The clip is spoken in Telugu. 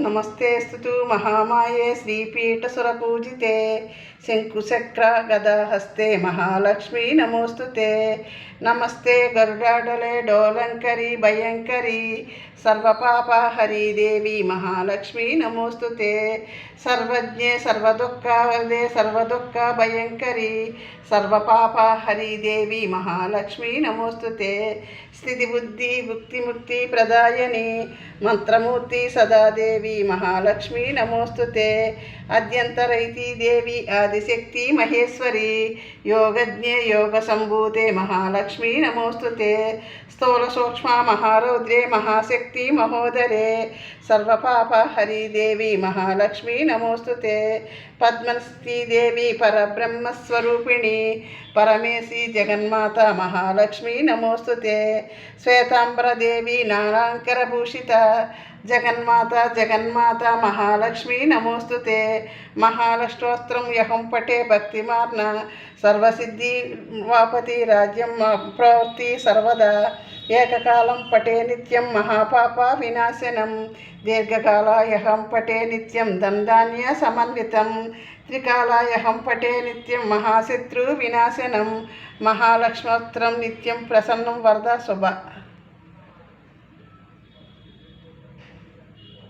నమస్తే స్థుతు మహామాయే శ్రీపీఠసురపూజితే. శంకుచక్ర గదాహస్తే మహాలక్ష్మీ నమోస్తుతే. నమస్తే గరుడాడలే డోలంకరి భయంకరి. సర్వపాపహరి దేవి మహాలక్ష్మీ నమోస్తుతే. సర్వజ్ఞే సర్వదుఃఖదే సర్వదుఃఖ భయంకరి. సర్వపాపహరి దేవి మహాలక్ష్మీ నమోస్తుతే. స్థితిబుద్ధి భుక్తిముక్తి ప్రదాయని. మంత్రమూర్తి సదాదేవి మహాలక్ష్మి నమోస్తుతే అద్యంతరైతి దేవి ఆదిశక్తి మహేశ్వరి యోగజ్ఞే యోగ సంభూతే మహాలక్ష్మి నమోస్తుతే స్థూల సూక్ష్మ మహారౌద్రే మహాశక్తి మహోదరే. సర్వపాప హరిదేవి మహాలక్ష్మి నమోస్తుతే పద్మస్తి దేవి పరబ్రహ్మస్వరూపిణి పరమేశి జగన్మాత మహాలక్ష్మి నమోస్తుతే శ్వేతాంబరదేవి నానాంకరభూషిత జగన్మాత జగన్మాత మహాలక్ష్మి నమోస్తుతే మహాలష్టోస్త్రం యహం పటే భక్తిమార్న. సర్వసిద్ధి వాపతి రాజ్యం ప్రవృత్తి సర్వదా. ఏకకాలం పటే నిత్యం మహాపాప వినాశనం. దీర్ఘకాలాయహం పటే నిత్యం దందాన్య సమన్వితం. త్రికాలాయహం పటే నిత్యం మహాశత్రు వినాశనం. మహాలక్ష్మోత్రం నిత్యం ప్రసన్నం వరద శుభ.